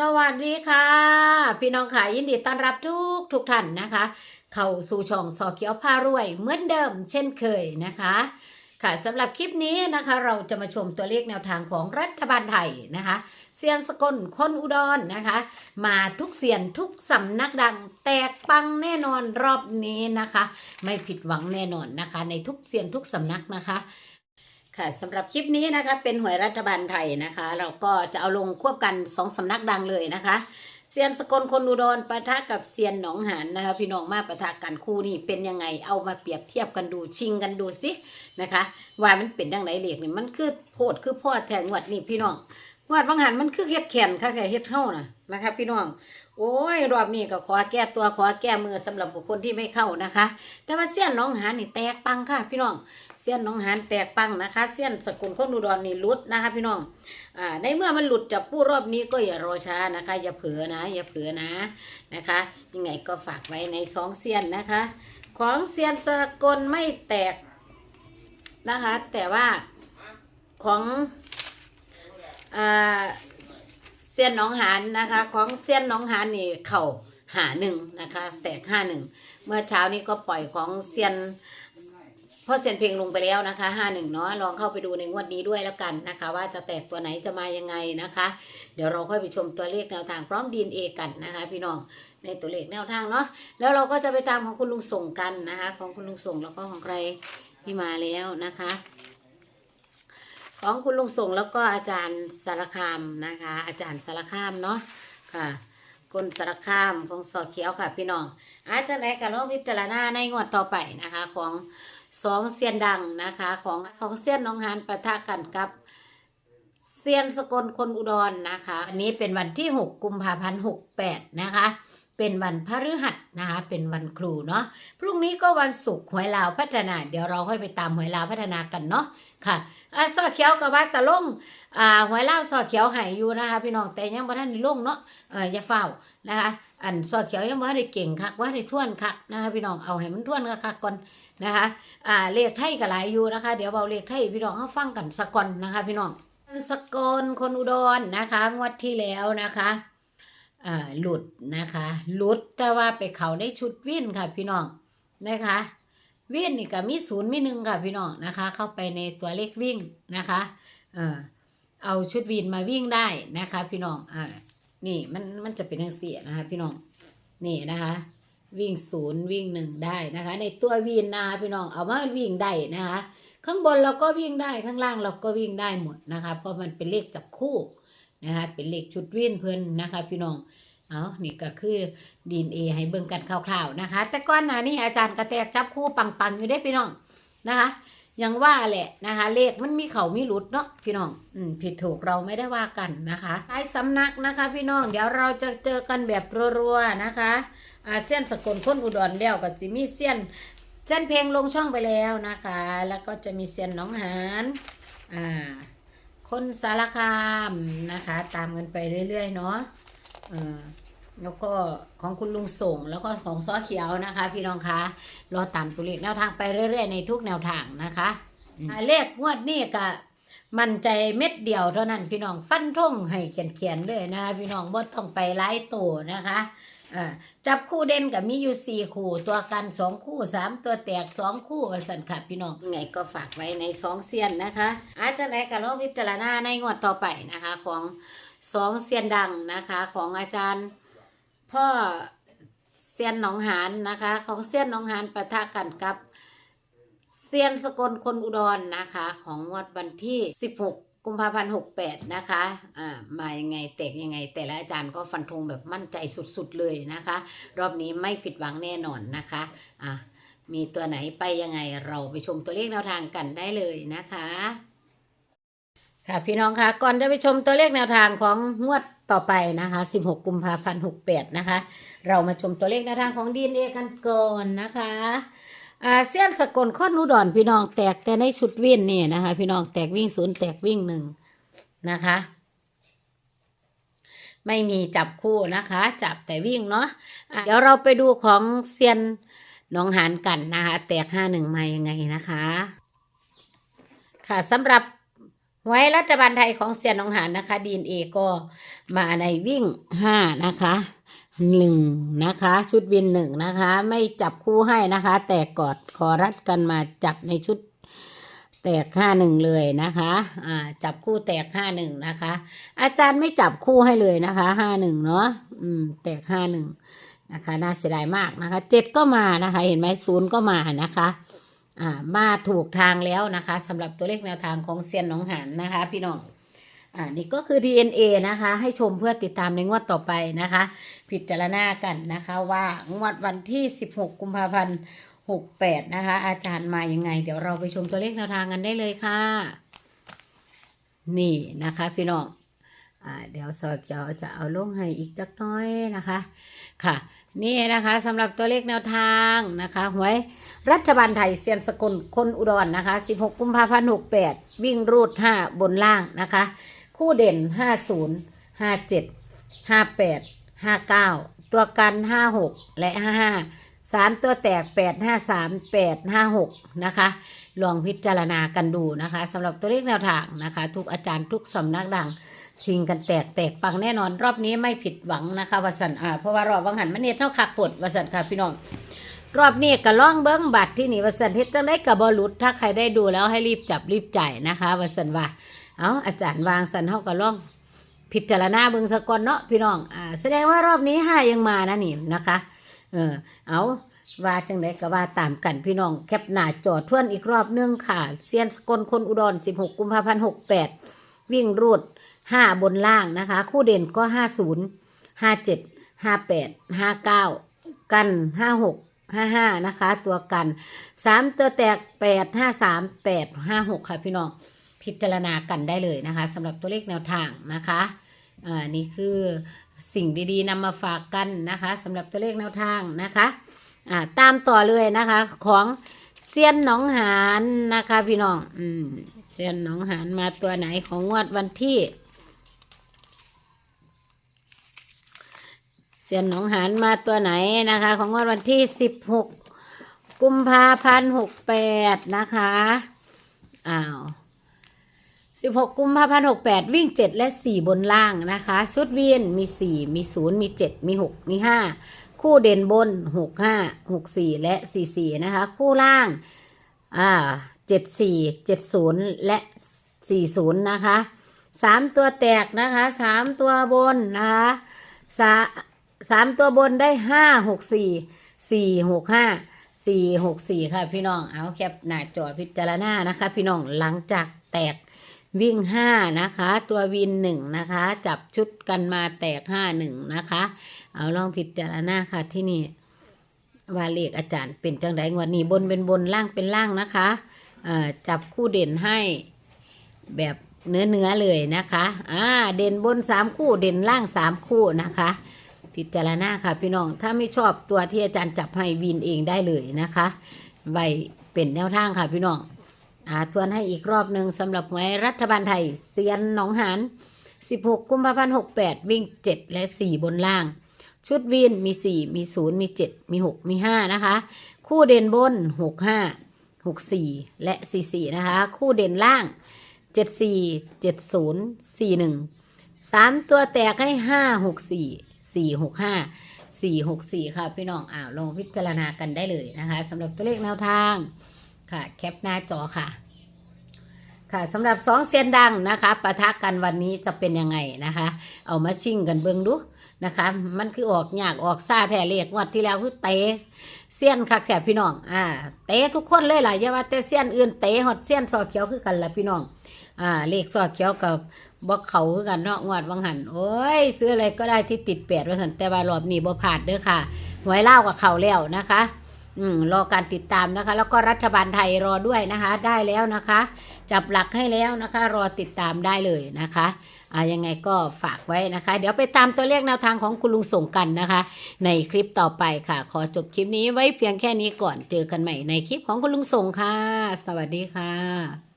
สวัสดีค่ะ พี่น้องค่ะยินดีต้อนรับทุกทุกท่านนะคะ เข้าสู่ช่องสอเขียวพารวยเหมือนเดิม เช่นเคยนะคะ ค่ะสำหรับคลิปนี้นะคะ เราจะมาชมตัวเลขแนวทางของรัฐบาลไทยนะคะเซียนสกลคนอุดรนะคะ มาทุกเซียนทุกสำนักดังแตกปังแน่นอนรอบนี้นะคะ ไม่ผิดหวังแน่นอนนะคะ ในทุกเซียนทุกสำนักนะคะ ค่ะสำหรับคลิปนี้นะคะเป็นหวยรัฐบาลไทยนะคะ เราก็จะเอาลงควบกันสองสำนักดังเลยนะคะเซียนสกลคนอุดรปะทะกับเซียนหนองหานนะคะ พี่น้องมาปะทะกันคู่นี่เป็นยังไงเอามาเปรียบเทียบกันดูชิงกันดูสินะคะ ว่ามันเป็นยังไงเลขนี่มันคือโพดคือพ่อแทงงวดนี่พี่น้องงวดบางหันมันคือเฮ็ดแขนค่ะแต่เฮ็ดเท่านะนะคะ พี่น้อง โอ้ย รอบนี้ก็ขอแก้ตัวขอแก้มือสำหรับบุคคลที่ไม่เข้านะคะ แต่ว่าเสี้ยนน้องหานนี่แตกปังค่ะ พี่น้องเสี้ยนน้องหานแตกปังนะคะ เสี้ยนสกุลคนอุดรนี่หลุดนะคะ พี่น้องอ่าในเมื่อมันหลุดจากผู้รอบนี้ก็อย่ารอช้านะคะ อย่าเผลอนะ อย่าเผลอนะนะคะ ยังไงก็ฝากไว้ในสองเสี้ยนนะคะ ของเสี้ยนสกลไม่แตกนะคะ แต่ว่าของอ่า เซียนน้องหานนะคะ ของเซียนน้องหานนี่เข่าหาหนึ่งนะคะ แตกห้าหนึ่งเมื่อเช้านี้ก็ปล่อยของเซียนพ่อเซียนเพลงลงไปแล้วนะคะห้าหนึ่งเนาะลองเข้าไปดูในงวดนี้ด้วยแล้วกันนะคะ ว่าจะแตกตัวไหนจะมายังไงนะคะ เดี๋ยวเราค่อยไปชมตัวเลขแนวทางพร้อมดีเอกันนะคะ พี่น้องในตัวเลขแนวทางเนาะแล้วเราก็จะไปตามของคุณลุงส่งกันนะคะ ของคุณลุงส่งแล้วก็ของใครที่มาแล้วนะคะ ของคุณลุงส่งแล้วก็อาจารย์สารคามนะคะ อาจารย์สารคามเนาะค่ะคนสารคามของสอเขียวค่ะ พี่น้องอาจารย์ไหนกันลองพิจารณาในงวดต่อไปนะคะ ของสองเซียนดังนะคะ ของของเซียนน้องฮานปะทะกันกับเซียนสกลคนอุดรนะคะ อันนี้เป็นวันที่ 6 กุมภาพันธ์68 นะคะ เป็นวันพฤหัสนะคะเป็นวันครูเนาะพรุ่งนี้ก็วันศุกร์หวยลาวพัฒนา เดี๋ยวเราค่อยไปตามหวยลาวพัฒนากันเนาะค่ะอ่าซอเขียวก็ว่าจะลงอ่าหวยลาวซอเขียวหายอยู่นะคะพี่น้องแต่ยังบ่ทันได้ลงเนาะเอออย่าเฝ้านะคะอันซอเขียวยังบ่ทันได้เก่งคักบ่ทันได้ท่วนคักนะคะพี่น้องเอาให้มันท่วนคักก่อนนะคะอ่าเลขไทยก็หลายอยู่นะคะ เดี๋ยวเบาเลขไทยพี่น้องเฮาฟังกันสักก่อนนะคะ พี่น้องสกลคนอุดรนะคะ งวดที่แล้วนะคะ หลุดนะคะหลุดแต่ว่าไปเขาได้ชุดวิ่นค่ะพี่น้องนะคะวิ่งนี่ก็มีศูนย์มีหนึ่งค่ะพี่น้องนะคะ เข้าไปในตัวเลขวิ่งนะคะเออเอาชุดวินมาวิ่งได้นะคะ พี่น้องอ่านี่มันมันจะเป็นทังเสียนะคะ พี่น้องนี่นะคะ วิ่งศูนย์วิ่งหนึ่งได้นะคะ ในตัววินนะคะพี่น้องเอามาวิ่งได้นะคะ ข้างบนเราก็วิ่งได้ข้างล่างเราก็วิ่งได้หมดนะคะ เพราะมันเป็นเลขจับคู่ นะคะเป็นเลขชุดวิ่นเพิ่นนะคะ พี่น้องเอานี่ก็คือดีเอให้เบิ่งกันคร่าวๆนะคะ แต่ก่อนหน้านี้อาจารย์กระแตกจับคู่ปังๆอยู่ได้พี่น้องนะคะยังว่าแหละนะคะ เลขมันมีเขามีหลุดเนาะพี่น้องอืมผิดถูกเราไม่ได้ว่ากันนะคะท้ายสำนักนะคะ พี่น้องเดี๋ยวเราจะเจอกันแบบรัวๆนะคะอาเซียนสกลคนอุดรแล้วก็จะมีเซียนเส้นเพลงลงช่องไปแล้วนะคะ แล้วก็จะมีเซียนน้องหานอ่า คนสารคามนะคะ ตามกันไปเรื่อยๆเนาะเออแล้วก็ของคุณลุงส่งแล้วก็ของซ้อเขียวนะคะ พี่น้องคะรอตามตัวเลขแนวทางไปเรื่อยๆในทุกแนวทางนะคะอ่าเลขงวดนี้ก็มั่นใจเม็ดเดียวเท่านั้นพี่น้องฟันธงให้เขียนๆเลยนะคะพี่น้องบ่ต้องไปไล่ตัวนะคะ อ่าจับคู่เด่นกับมีอยู่สี่คู่ ตัวกันสองคู่สามตัวแตกสองคู่ว่าสันค่ะพี่น้องไงก็ฝากไว้ในสองเซียนนะคะอาจจะไหนก็ลองพิจารณาในงวดต่อไปนะคะ ของสองเซียนดังนะคะ ของอาจารย์ พ่อเซียนหนองหานนะคะ ของเซียนหนองหานปะทะกันกับเซียนสกลคนอุดรนะคะ ของงวดวันที่16กุ กุมภาพันธ์68นะคะ อ่า มายังไงแตกยังไง แต่ละอาจารย์ก็ฟันธงแบบมั่นใจสุดๆเลยนะคะ รอบนี้ไม่ผิดหวังแน่นอนนะคะ อะมีตัวไหนไปยังไงเราไปชมตัวเลขแนวทางกันได้เลยนะคะ ค่ะพี่น้องคะก่อนจะไปชมตัวเลขแนวทางของงวดต่อไปนะคะ 16 กุมภาพันธ์ 68 นะคะ เรามาชมตัวเลขแนวทางของดีเอกันก่อนนะคะ อาเซียนสกลข้อนูดอนพี่น้องแตกแต่ในชุดวิ่งนี่นะคะ พี่น้องแตกวิ่งศูนย์แตกวิ่งหนึ่งนะคะ ไม่มีจับคู่นะคะ จับแต่วิ่งเนาะะเดี๋ยวเราไปดูของเซียนน้องหานกันนะคะ แตกห้าหนึ่งมายังไงนะคะ ค่ะสำหรับหวยรัฐบาลไทยของเซียนหนองหานนะคะดีเอก็มาในวิ่งห้านะคะ หนึ่งนะคะ ชุดวินหนึ่งนะคะ ไม่จับคู่ให้นะคะ แต่กอดคอรัดกันมาจับในชุดแตกห้าหนึ่งเลยนะคะอ่าจับคู่แตกห้าหนึ่งนะคะ อาจารย์ไม่จับคู่ให้เลยนะคะห้าหนึ่งเนาะอืมแตกห้าหนึ่งนะคะน่าเสียดายมากนะคะเจ็ดก็มานะคะ เห็นไหมศูนย์ก็มานะคะอ่ามาถูกทางแล้วนะคะสำหรับตัวเลขแนวทางของเซียนหนองหานนะคะ พี่น้อง อ่านี่ก็คือ DNA นะคะ ให้ชมเพื่อติดตามในงวดต่อไปนะคะ พิจารณากันนะคะว่างวดวันที่ 16 กุมภาพันธ์ 68 นะคะ อาจารย์มายังไง เดี๋ยวเราไปชมตัวเลขแนวทางกันได้เลยค่ะ นี่นะคะพี่น้องอเดี๋ยวสอบเจ้าจะเอาลงให้อีกจักน้อยนะคะ ค่ะ นี่นะคะสำหรับตัวเลขแนวทางนะคะหวยรัฐบาลไทยเซียนสกลคนอุดรนะคะ 16 กุมภาพันธ์ 68 วิ่งรูด 5 บนล่างนะคะ คู่เด่น 50 57 58 59 ตัวกัน 56 และ 55สามตัวแตก 8 5 3 8 5 6 นะคะ ลองพิจารณากันดูนะคะสำหรับตัวเลขแนวทางนะคะ ทุกอาจารย์ทุกสำนักดังชิงกันแตกแตกปังแน่นอนรอบนี้ไม่ผิดหวังนะคะวสันอ่าเพราะว่ารอบวังหันมันเนตเท่าขักปดวสันค่ะพี่น้องรอบนี้ก็ล่องเบิ้งบัตรที่นี่วสันเฮ็ดจังได้กับบอลุดถ้าใครได้ดูแล้วให้รีบจับรีบจ่ายนะคะวสันว่า เอาอาจารย์วางสันเฮาก็ล่อง พิจารณาเบิงสะกอนเนาะพี่น้องอ่าแสดงว่ารอบนี้ห้ายังมานะนี่นะคะ เออเอาว่าจังไดก็ว่าตามกันพี่น้อง แคปหน้าจอทวนอีกรอบนึงค่ะเซียนสกลคนอุดร 16 กุมภาพันธ์68 วิ่งรูด 5 บนล่างนะคะ คู่เด่นก็ 50 57 58 59 กัน 56 55 นะคะ ตัวกัน 3 ตัวแตก 8 53 8 56 ค่ะพี่น้อง พิจารณากันได้เลยนะคะสำหรับตัวเลขแนวทางนะคะอ่านี่คือสิ่งดีๆนำมาฝากกันนะคะสำหรับตัวเลขแนวทางนะคะอ่าตามต่อเลยนะคะของเซียนหนองหานนะคะพี่น้องอืมเซียนหนองหานมาตัวไหนของงวดวันที่เซียนหนองหานมาตัวไหนนะคะ ของงวดวันที่16กุมภาพันธ์68นะคะอ้าว 16 กุมภาพันธ์68 วิ่ง 7 และ 4 บนล่างนะคะ ชุดเวียนมี 4 มี 0 มี 7 มี 6 มี 5 คู่เด่นบน 6 5 6 4 และ 4 4 นะคะ คู่ล่างอ่า7 4 7 0 และ 40 นะคะ 3 ตัวแตกนะคะ 3 ตัวบนนะคะสาสามตัวบนได้5 6 4 4 6 5 4 6 4ค่ะพี่น้องเอาแคปหน้าจอพิจารณานะคะ พี่น้องหลังจากแตก วิ่งห้านะคะ ตัววินหนึ่งนะคะ จับชุดกันมาแตกห้าหนึ่งนะคะ เอาลองพิดจารณาค่ะที่นี่ว่าเลขอาจารย์เป็นจังไดงวดนี้บนเป็นบนล่างเป็นล่างนะคะจับคู่เด่นให้แบบเนื้อเนื้อๆเลยนะคะอ่าเด่นบนสามคู่เด่นล่างสามคู่นะคะ พิจารณาค่ะพี่น้องถ้าไม่ชอบตัวที่อาจารย์จับให้วินเองได้เลยนะคะไว้เป็นแนวทางค่ะพี่น้อง อ่าทวนให้อีกรอบหนึ่งสำหรับหวยรัฐบาลไทยเซียนหนองหาน16 กุมภาพันธ์68 วิ่ง 7 และ 4 บนล่าง ชุดวินมี 4 มี 0 มี 7 มี 6 มี 5 นะคะ คู่เด่นบน 6 5 6 4 และ 4 4 นะคะ คู่เด่นล่าง 7 4 7 0 4 1 3 ตัวแตกให้ 5 6 4 4 6 5 4 6 4 ค่ะพี่น้องอ้าวลองพิจารณากันได้เลยนะคะสำหรับตัวเลขแนวทาง ค่ะ แคปหน้าจอค่ะ ค่ะสำหรับสองเซียนดังนะคะปะทะกันวันนี้จะเป็นยังไงนะคะ เอามาชิ่งกันเบิ่งดูนะคะ มันคือออกยากออกซาแท้เลขงวัดที่แล้วคือเตะเซียนคักแถบพี่น้อง อ่า เตะทุกคนเลยล่ะอย่าว่าแต่เซียนอื่นเตะฮอดเซียนซอเขียวคือกันละพี่น้อง อ่า เลขซอเขียวกับบอกเขาคือกันเนาะงวดวังหันโอ้ย ซื้ออะไรก็ได้ที่ติดแปดว่าสันแต่ว่ารอบนี้บ่ผ่านเด้อค่ะหวยเล่ากับเขาแล้วนะคะ อืมรอการติดตามนะคะ แล้วก็รัฐบาลไทยรอด้วยนะคะ ได้แล้วนะคะ จับหลักให้แล้วนะคะ รอติดตามได้เลยนะคะอ่ายังไงก็ฝากไว้นะคะ เดี๋ยวไปตามตัวเลขแนวทางของคุณลุงส่งกันนะคะ ในคลิปต่อไปค่ะ ขอจบคลิปนี้ไว้เพียงแค่นี้ก่อนเจอกันใหม่ในคลิปของคุณลุงส่งค่ะ สวัสดีค่ะ